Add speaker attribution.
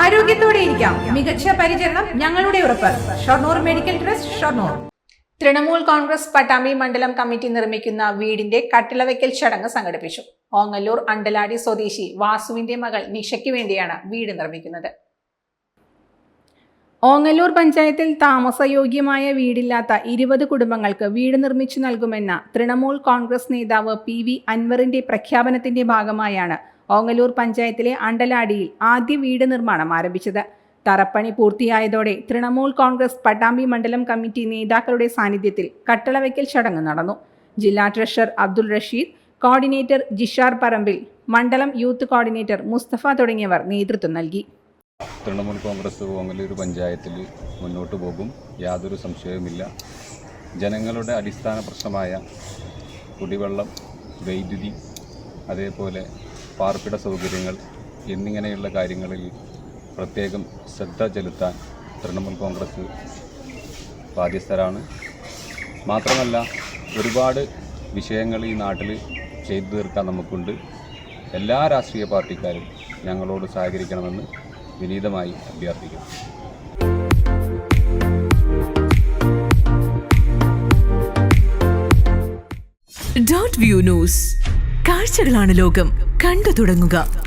Speaker 1: ആരോഗ്യത്തോടെ ഇരിക്കാം. മികച്ച പരിചരണം ഞങ്ങളുടെ ഉറപ്പ്. Shoranur medical trust Shoranur.
Speaker 2: Trinamool Congress Pattambi മണ്ഡലം കമ്മിറ്റി നിർമ്മിക്കുന്ന വീടിന്റെ കട്ടിളവയ്ക്കൽ ചടങ്ങ് സംഘടിപ്പിച്ചു. ഓങ്ങല്ലൂർ അണ്ടലാടി സ്വദേശി വാസുവിന്റെ മകൾ നിഷയ്ക്ക് വേണ്ടിയാണ് വീട് നിർമ്മിക്കുന്നത്. ഓങ്ങല്ലൂർ പഞ്ചായത്തിൽ താമസയോഗ്യമായ വീടില്ലാത്ത ഇരുപത് കുടുംബങ്ങൾക്ക് വീട് നിർമ്മിച്ചു നൽകുമെന്ന തൃണമൂൽ കോൺഗ്രസ് നേതാവ് പി വി അൻവറിന്റെ പ്രഖ്യാപനത്തിന്റെ ഭാഗമായാണ് ഓങ്ങല്ലൂർ പഞ്ചായത്തിലെ അണ്ടലാടിയിൽ ആദ്യ വീട് നിർമ്മാണം ആരംഭിച്ചത്. തറപ്പണി പൂർത്തിയായതോടെ തൃണമൂൽ കോൺഗ്രസ് പട്ടാമ്പി മണ്ഡലം കമ്മിറ്റി നേതാക്കളുടെ സാന്നിധ്യത്തിൽ കട്ടളവയ്ക്കൽ ചടങ്ങ് നടന്നു. ജില്ലാ ട്രഷറർ അബ്ദുൾ റഷീദ് കോർഡിനേറ്റർ ജിഷാർ പറമ്പിൽ മണ്ഡലം യൂത്ത് കോർഡിനേറ്റർ മുസ്തഫ തുടങ്ങിയവർ നേതൃത്വം നൽകി.
Speaker 3: തൃണമൂൽ കോൺഗ്രസ് ഓങ്ങലൂർ പഞ്ചായത്തിൽ മുന്നോട്ട് പോകും. യാതൊരു സംശയവുമില്ല. ജനങ്ങളുടെ അടിസ്ഥാന പ്രശ്നമായ കുടിവെള്ളം വൈദ്യുതി അതേപോലെ പാർപ്പിട സൗകര്യങ്ങൾ എന്നിങ്ങനെയുള്ള കാര്യങ്ങളിൽ പ്രത്യേകം ശ്രദ്ധ ചെലുത്താൻ തൃണമൂൽ കോൺഗ്രസ് ബാധ്യസ്ഥരാണ്. മാത്രമല്ല ഒരുപാട് വിഷയങ്ങൾ ഈ നാട്ടിൽ ചെയ്തു തീർക്കാൻ നമുക്കുണ്ട്. എല്ലാ രാഷ്ട്രീയ പാർട്ടിക്കാരും ഞങ്ങളോട് സഹകരിക്കണമെന്ന് വിനീതമായി അഭ്യർത്ഥിക്കുന്നു.
Speaker 4: ഡോട്ട് വ്യൂ ന്യൂസ് കാഴ്ചകളാണ് ലോകം. കണ്ടു തുടങ്ങുക.